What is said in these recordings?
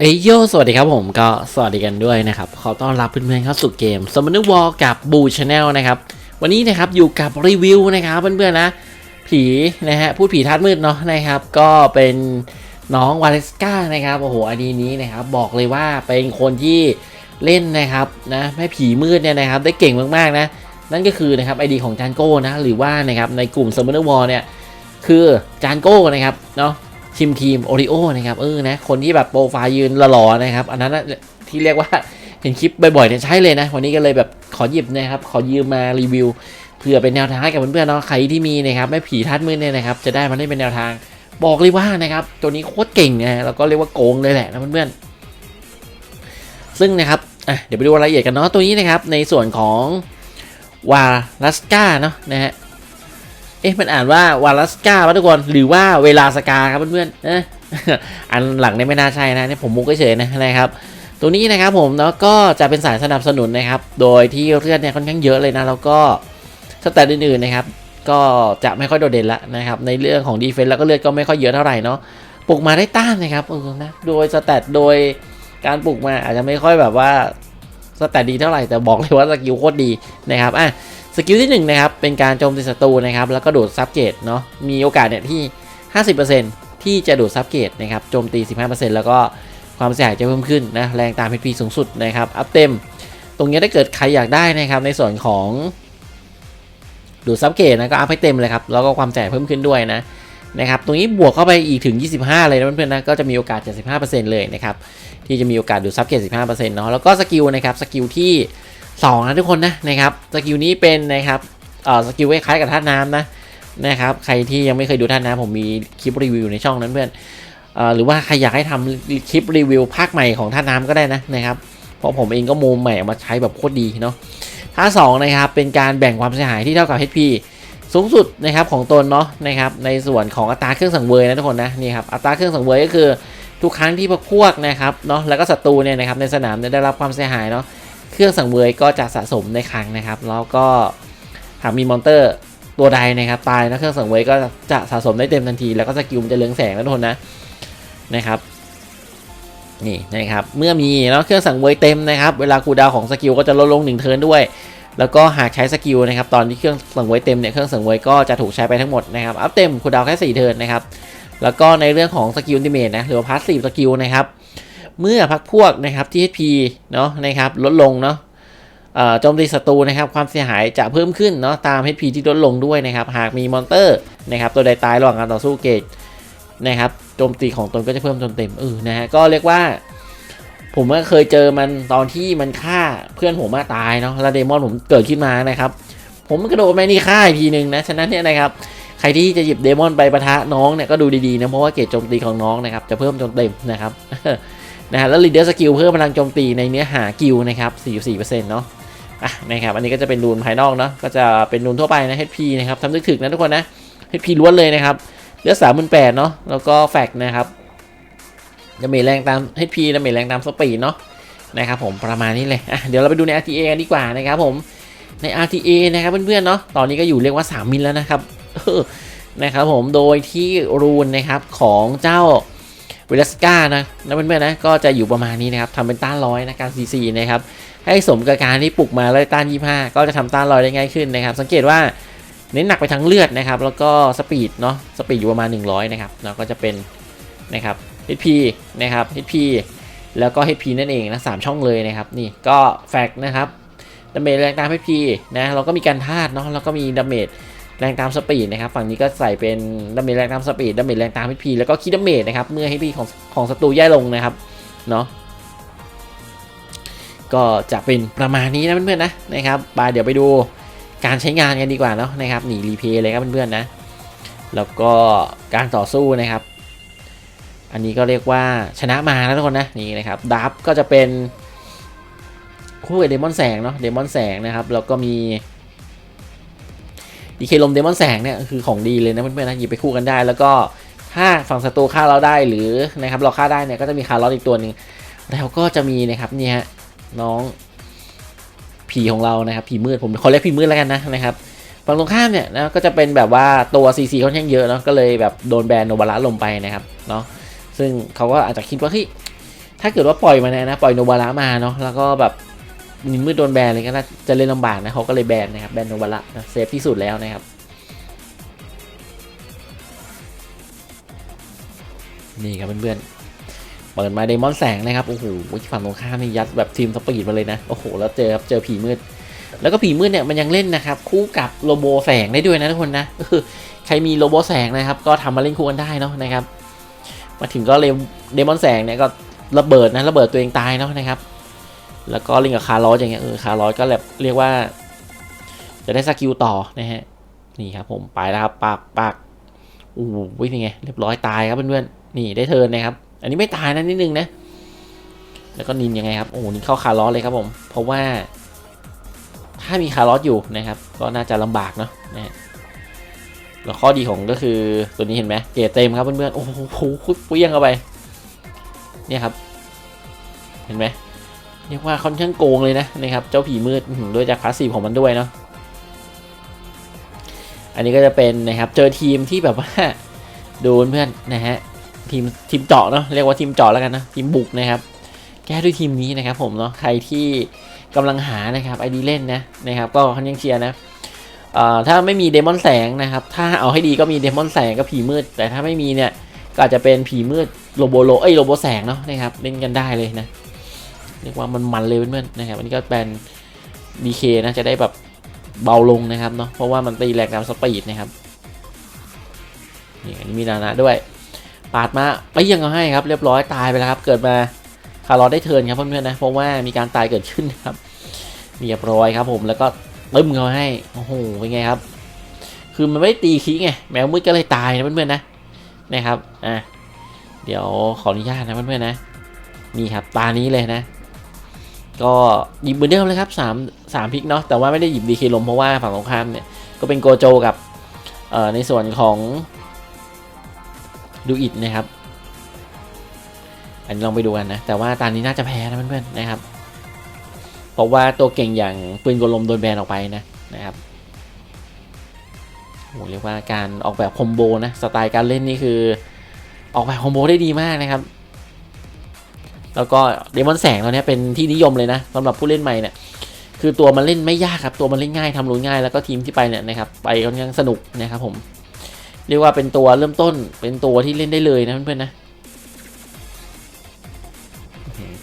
เอยโย สวัสดีครับผมก็สวัสดีกันด้วยนะครับ ขอต้อนรับเพื่อนๆเข้าสู่เกม s u m m o n e r War กับ Boo Channel นะครับ วันนี้นะครับอยู่กับรีวิวนะครับเพื่อนๆนะ ผีนะฮะพูดผีทัดมืดเนาะนะครับ ก็เป็นน้องวาเลสกานะครับโอ้โหอันนี้นี้นะครับ บอกเลยว่าเป็นคนที่เล่นนะครับนะแม่ผีมืดเนี่ยนะครับได้เก่งมากๆนะ นั่นก็คือนะครับไอดีของจานโก้นะหรือว่านะครับในกลุ่ม s u m m o n e r War เนี่ยคือจานโก้นะครับเนาะ ทีมทีมโอริโอนะครับเออนะคนที่แบบโปรไฟล์ยืนหล่อๆนะครับ อันนั้นนะที่เรียกว่าเห็นคลิปบ่อยๆเนี่ยใช่เลยนะ วันนี้ก็เลยแบบขอหยิบนะครับ ขอยืมมารีวิวเพื่อเป็นแนวทางให้กับเพื่อนๆเนาะใครที่มีนะครับแม่ผีทัดมืดเนี่ยนะครับ จะได้มาได้เป็นแนวทางบอกเลยว่านะครับ ตัวนี้โคตรเก่งนะแล้วก็เรียกว่าโกงเลยแหละนะเพื่อนๆซึ่งนะครับอะเดี๋ยวไปดูรายละเอียดกันเนาะตัวนี้นะครับในส่วนของวาลัสกาเนาะนะฮะ เอ๊ะมันอ่านว่าวาลัสกาป่ะทุกคนหรือว่าเวลาสกาครับเพื่อนๆเอะอันหลังเนี่ยไม่น่าใช่นะเนี่ยผมมุกเฉยๆนะนะครับตัวนี้นะครับผมแล้วก็จะเป็นสายสนับสนุนนะครับ โดยที่เลือดเนี่ยค่อนข้างเยอะเลยนะ แล้วก็สแตทอื่นๆนะครับ ก็จะไม่ค่อยโดดเด่นละนะครับ ในเรื่องของดีเฟนต์แล้วก็เลือดก็ไม่ค่อยเยอะเท่าไหร่เนาะปลุกมาได้ต้านนะครับเออนะโดยสแตทโดยการปลุกมาอาจจะไม่ค่อยแบบว่าสแตทดีเท่าไหร่แต่บอกเลยว่าสกิลโคตรดีนะครับอะ สกิลที่1นงนะครับเป็นการโจมตีศัตรูนะครับแล้วก็ดูดซับเกตเนาะมีโอกาสเนี่ยที่ 50%ที่จะดูดซับเกตนะครับโจมตี 15%แล้วก็ความเสียหายจะเพิ่มขึ้นนะแรงตาม HP สูงสุดนะครับอัพเต็ม ตรงนี้ถ้าเกิดใครอยากได้นะครับในส่วนของดูดซับเกตนะก็อัพให้เต็มเลยครับแล้วก็ความเสียหายเพิ่มขึ้นด้วยนะนะครับตรงนี้บวกเข้าไปอีกถึง 25 เลยนะเพื่อนๆนะก็จะมีโอกาส75%เลยนะครับที่จะมีโอกาสดูดซับเกต15%เนาะแล้วก็สกิลนะครับสกิลที่ สองนะทุกคนนะนะครับสกิลนี้เป็นนะครับเอ่อสกิลคล้ายกับท่าน้ำนะนะครับใครที่ยังไม่เคยดูท่าน้ำผมมีคลิปรีวิวในช่องนั้นเพื่อนเอ่อหรือว่าใครอยากให้ทำคลิปรีวิวภาคใหม่ของท่าน้ำก็ได้นะนะครับเพราะผมเองก็มูมใหม่มาใช้แบบโคตรดีเนาะท่าสองนะครับเป็นการแบ่งความเสียหายที่เท่ากับ HP สูงสุดนะครับของตนเนาะนะครับในส่วนของอัตราเครื่องสังเวยนะทุกคนนะนี่ครับอัตราเครื่องสังเวยก็คือทุกครั้งที่พวกนะครับเนาะแล้วก็ศัตรูเนี่ยนะครับในสนามเนี่ยได้รับความเสียหายเนาะ เครื่องสังเวยก็จะสะสมในครั้งนะครับ แล้วก็หากมีมอนเตอร์ตัวใดนะครับตายนะเครื่องสังเวยก็จะสะสมได้เต็มทันที แล้วก็สกิลมันจะเรืองแสงนะทุกคนนะนะครับนี่นะครับเมื่อมีแล้วเครื่องสังเวยเต็มนะครับ เวลาคูดาวของสกิลก็จะลดลง1เทิร์นด้วย แล้วก็หากใช้สกิลนะครับตอนที่เครื่องสังเวยเต็มเนี่ยเครื่องสังเวยก็จะถูกใช้ไปทั้งหมดนะครับอัพเต็มคูดาวแค่4เทิร์นนะครับแล้วก็ในเรื่องของสกิลดิเมทนะหรือว่าพาสซีฟสกิลนะครับ เมื่อพักพวกนะครับที่ HP เนาะนะครับลดลงเนาะโจมตีศัตรูนะครับ ความเสียหายจะเพิ่มขึ้นเนาะตาม HP ที่ลดลงด้วยนะครับ หากมีมอนเตอร์นะครับ ตัวใดตายระหว่างการต่อสู้เกตนะครับโจมตีของตนก็จะเพิ่มจนเต็มเออนะฮะก็เรียกว่า ผมก็เคยเจอมันตอนที่มันฆ่าเพื่อนผมมาตายเนาะแล้วเดมอนผมเกิดขึ้นมานะครับ ผมกระโดดไปนี่ฆ่าอีกทีหนึ่งนะฉะนั้นเนี่ยนะครับใครที่จะหยิบเดมอนไปปะทะน้องเนี่ยก็ดูดีๆนะเพราะว่าเกรดโจมตีของน้องนะครับจะเพิ่มจนเต็มนะครับ นะฮะแล้ว leader skill เพิ่มพลังโจมตีในเนื้อหากิลนะครับ 44%เนาะอะนะครับอันนี้ก็จะเป็นรูนภายนอกเนาะก็จะเป็นรูนทั่วไปนะ HP นะครับทำดึกถึกนะทุกคนนะ HP ล้วนเลยนะครับเลือ38,000เนาะแล้วก็แฟกนะครับจะมีแรงตาม HP จะมีแรงตามสปีดเนาะนะครับผมประมาณนี้เลยอะเดี๋ยวเราไปดูใน RTA กันดีกว่านะครับผมใน RTA นะครับเพื่อนๆเนาะตอนนี้ก็อยู่เรียกว่า 3 มิลแล้วนะครับนะครับผมโดยที่รูนนะครับของเจ้า เวลสกานะนะเพื่อนๆนะก็จะอยู่ประมาณนี้นะครับทำเป็นต้านร้อยนะการซีซีนะครับให้สมกับการที่ปลุกมาเลยต้าน 25 ก็จะทำต้านร้อยได้ง่ายขึ้นนะครับ สังเกตว่าเน้นหนักไปทั้งเลือดนะครับแล้วก็สปีดเนาะสปีดอยู่ประมาณ 100 นะครับแล้วก็จะเป็นนะครับ HP นะครับ HP แล้วก็ HP นั่นเองนะสามช่องเลยนะครับ นี่ก็แฟกนะครับดาเมจแรงตาม HP นะเราก็มีการธาตุเนาะแล้วก็มีดาเมจ แรงตามสปีดนะครับฝั่งนี้ก็ใส่เป็นดาเมจแรงตามสปีดดาเมจแรงตาม HP แล้วก็คิดดาเมจนะครับเมื่อ HP ของของศัตรูแย่ลงนะครับเนาะก็จะเป็นประมาณนี้นะเพื่อนๆนะนะครับบาเดี๋ยวไปดูการใช้งานกันดีกว่าเนาะนะครับหนีรีเพย์เลยครับเพื่อนๆนะแล้วก็การต่อสู้นะครับ อันนี้ก็เรียกว่าชนะมาแล้วทุกคนนะนี่นะครับดับก็จะเป็นคู่กับเดมอนแสงเนาะเดมอนแสงนะครับแล้วก็มี ดีเคลมเดมอนแสงเนี่ยคือของดีเลยนะเพื่อนๆนะหยิบไปคู่กันได้ แล้วก็ถ้าฝั่งศัตรูฆ่าเราได้หรือนะครับเราฆ่าได้เนี่ยก็จะมีคาร์ลอสอีกตัวหนึ่งแล้วก็จะมีนะครับเนี่ยฮะน้องผีของเรานะครับผีมืดผมขอเรียกผีมืดแล้วกันนะนะครับฝั่งตรงข้ามเนี่ยนะก็จะเป็นแบบว่าตัว CC ค่อนข้างเยอะเนาะก็เลยแบบโดนแบนโนบาระลงไปนะครับเนาะซึ่งเขาก็อาจจะคิดว่าเฮ้ยถ้าเกิดว่าปล่อยมาเนี่ยนะปล่อยโนบาระมาเนาะแล้วก็แบบ นินมืดโดนแบนเลยก็น่าจะเล่นลำบากนะเขาก็เลยแบนนะครับแบนโนบาระนะเซฟที่สุดแล้วนะครับนี่ครับเพื่อนๆ เปิดมาเดมอนแสงนะครับ โอ้โหฝั่งตรงข้ามนี่ยัดแบบทีมสปีดมาเลยนะ โอ้โห แล้วเจอครับ เจอผีมืด แล้วก็ผีมืดเนี่ยมันยังเล่นนะครับ คู่กับโลโบแสงได้ด้วยนะทุกคนนะ ใครมีโลโบแสงนะครับ ก็ทำมาเล่นคู่กันได้เนาะนะครับ มาถึงก็เลมเดมอนแสงเนี่ยก็ระเบิดนะ ระเบิดตัวเองตายเนาะนะครับ แล้วก็ล่นกับคาร์ลอสอย่างเงี้ยเออคาร์ลอสก็แบบเรียกว่า จะได้สกิลต่อนะฮะนี่ครับผมไปแล้วครับปากปากโอ้โหเป็นไงเรียบร้อยตายครับเพื่อนๆนี่ได้เทิร์นนะครับ อันนี้ไม่ตายนะนิดนึงนะ แล้วก็นินยังไงครับโอ้โหนินเข้าคาร์ลอสเลยครับผมเพราะว่า ถ้ามีคาร์ลอสอยู่นะครับ ก็น่าจะลำบากเนาะนะฮะแล้วข้อดีของก็คือตัวนี้เห็นไหมเกรดเต็มครับเพื่อนๆโอ้โหปุ้ยยังเข้าไป เนี่ยครับ เห็นไหม เรียกว่าค่อนข้างโกงเลยนะนะครับ เจ้าผีมืดด้วยจากพาสซีฟของมันด้วยเนาะอันนี้ก็จะเป็นนะครับเจอทีมที่แบบว่าดนเพื่อนนะฮะทีมทีมเจาะเนาะเรียกว่าทีมเจาะแล้วกันนะทีมบุกนะครับ แก้ด้วยทีมนี้นะครับ ผมเนาะใครที่กำลังหานะครับไอดีเล่นนะนะครับก็ค่อนข้างเชียร์นะถ้าไม่มีเดมอนแสงนะครับ ถ้าเอาให้ดีก็มีเดมอนแสงกับผีมืด แต่ถ้าไม่มีเนี่ยก็อาจจะเป็นผีมืดโลโบโลเอ้ยโลโบแสงเนาะนะครับเล่นกันได้เลยนะ เรียกว่ามันมันเลยเพื่อนๆนะครับอันนี้ก็เป็นดีเคนะจะได้แบบเบาลงนะครับเนาะเพราะว่ามันตีแรงตามสปีดนะครับนี่อันนี้มีนานะด้วย ปาดมาไปยังเอาให้ครับ เรียบร้อยตายไปแล้วครับ เกิดมาคาร์ลอได้เทินครับเพื่อนๆนะเพราะว่ามีการตายเกิดขึ้นครับเรียบร้อยครับผมแล้วก็ตึ้มเขาให้โอ้โหเป็นไงครับ คือมันไม่ได้ตีขี้ไงแมวมืดก็เลยตายนะเพื่อนๆนะนะครับอะเดี๋ยวขออนุญาตนะเพื่อนๆนะนี่ครับตานี้เลยนะ ก็หยิบเหมือนเดิมเลยครับสามสามพิกเนาะแต่ว่าไม่ได้หยิบดีเคลมเพราะว่าฝั่งตรงข้ามเนี่ยก็เป็นโกโจกับเอ่อในส่วนของดูอิดนะครับ อันนี้ลองไปดูกันนะ แต่ว่าตอนนี้น่าจะแพ้นะเพื่อนๆนะครับ เพราะว่าตัวเก่งอย่างปืนกลลมโดนแบนออกไปนะนะครับโหเรียกว่าการออกแบบคอมโบนะสไตล์การเล่นนี่คือ ออกแบบคอมโบได้ดีมากนะครับ แล้วก็เดมอนแสงเราเนี้เป็นที่นิยมเลยนะสำหรับผู้เล่นใหม่เนี่ยคือตัวมันเล่นไม่ยากครับ ตัวมันเล่นง่ายทำรู้ง่ายแล้วก็ทีมที่ไปเนี่ยนะครับไปค่อนข้างสนุกนะครับผมเรียกว่าเป็นตัวเริ่มต้นเป็นตัวที่เล่นได้เลยนะเพื่อนๆนะ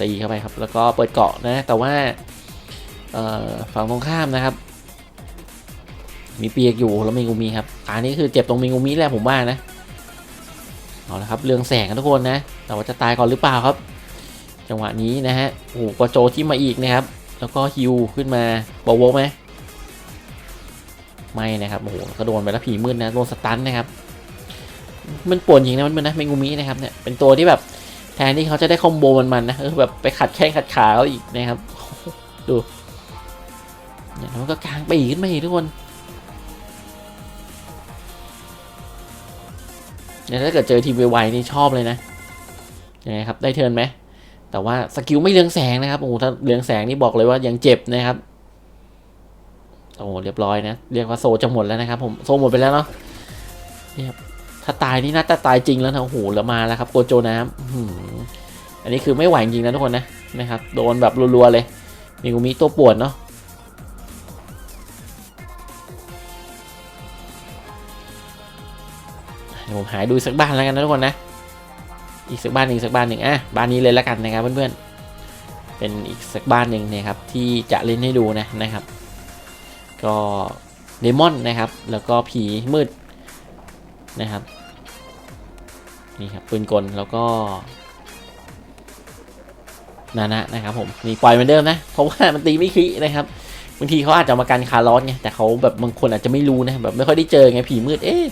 ตีเข้าไปครับแล้วก็เปิดเกาะนะ แต่ว่าฝั่งตรงข้ามนะครับ มีเปียกอยู่แล้วมีงูมีครับอันนี้คือเจ็บตรงมีงูมีแหละผมว่านะเอาละครับเรืองแสงกันทุกคนนะ แต่ว่าจะตายก่อนหรือเปล่าครับ จังหวะนี้นะฮะโอ้โหกวโจที่มาอีกนะครับ แล้วก็ฮิวขึ้นมาบอลโวไหมไม่นะครับโอ้โหก็โดนไปแล้วผีมืดนะโดนสตันนะครับ มันปวดจริงนะมันนนะเมงูมินะครับเนี่ยเป็นตัวที่แบบแทนที่เขาจะได้คอมโบมันๆนะเออแบบไปขัดแข้งขัดขาเขาอีกนะครับ ดูเนี่ยมันก็กลางปีกขึ้นมาอีกทุกคนเนี่ยถ้าเกิดเจอทีมไวๆนี่ชอบเลยนะยังไงครับ ได้เทิร์นไหม แต่ว่าสกิลไม่เรืองแสงนะครับโอ้ถ้าเรืองแสงนี่บอกเลยว่ายังเจ็บนะครับโอ้เรียบร้อยนะเรียกว่าโซจะหมดแล้วนะครับ ผมโซหมดไปแล้วเนาะเนี่ยครับถ้าตายนี่น่าจะตายจริงแล้วนะโอ้โหแล้วมาแล้วครับโกโจน้ำอันนี้คือไม่ไหวจริงนะทุกคนนะนะครับ โดนแบบรัวๆเลยมีกูมีตัวปวดเนาะผมหายดูสักบ้านแล้วกันนะทุกคนนะ อีกสักบ้านหนึ่งสักบ้านหนึ่งอะบ้านนี้เลยแล้วกันนะครับเพื่อนๆเป็นอีกสักบ้านหนึ่งนะครับที่จะเล่นให้ดูนะนะครับ ก็เดมอนนะครับ แล้วก็ผีมืดนะครับนี่ครับปืนกลแล้วก็นานะนะครับผมนี่ปล่อยเหมือนเดิมนะเพราะว่ามันตีไม่คินะครับบางทีเขาอาจจะมากันคาร์ลอสไงแต่เขาแบบบางคนอาจจะไม่รู้นะแบบไม่ค่อยได้เจอไงผีมืดเอ๊ะ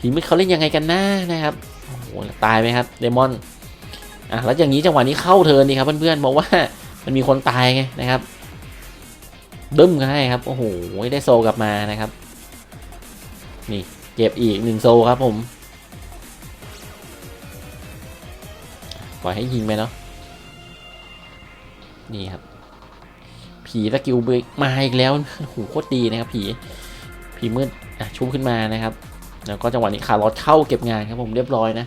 ผีมืดเขาเล่นยังไงกันนะนะครับ ตายไหมครับเดมอนอะแล้วอย่างนี้จังหวะนี้เข้าเทินดีครับเพื่อนๆบอกว่ามันมีคนตายไงนะครับดึ้มกันให้ครับโอ้โหได้โซกลับมานะครับ นี่เก็บอีกหนึ่งโซครับผมปล่อยให้ยิงไปเนาะนี่ครับ ผีสกิลเบรกมาอีกแล้วโอ้โหโคตรดีนะครับ ผีผีมืดอะชุบขึ้นมานะครับ แล้วก็จังหวะนี้คาร์ลอสเข้าเก็บงานครับผมเรียบร้อยนะ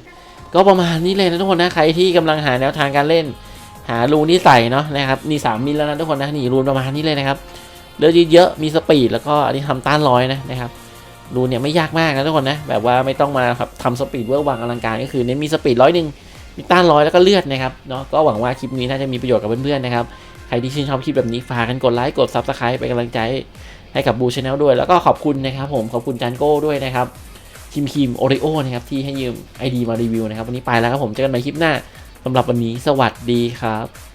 ก็ประมาณนี้เลยนะทุกคนนะใครที่กำลังหาแนวทางการเล่น หารูนที่ใส่เนาะนะครับนี่สามมิลแล้วนะทุกคนนะนี่รูนประมาณนี้เลยนะครับเลือดเยอะมีสปีดแล้วก็อันนี้ทำต้านร้อยนะนะครับรูนเนี่ยไม่ยากมากนะทุกคนนะแบบว่าไม่ต้องมาครับทำสปีดเวอร์วังอลังการก็คือเน้นมีสปีดร้อยหนึ่งมีต้านร้อยแล้วก็เลือดนะครับเนาะก็หวังว่าคลิปนี้น่าจะมีประโยชน์กับเพื่อนๆนะครับใครที่ชื่นชอบคลิปแบบนี้ฝากกันกดไลค์กดซับสไครป์เป็นกำลังใจให้กับบูชาแนลด้วย แล้วก็ขอบคุณนะครับผมขอบคุณจานโก้ด้วยนะครับ คิมคิมโอริโอนะครับที่ให้ยืมไอดีมารีวิวนะครับวันนี้ไปแล้วครับผมเจอกันใหม่คลิปหน้าสำหรับวันนี้สวัสดีครับ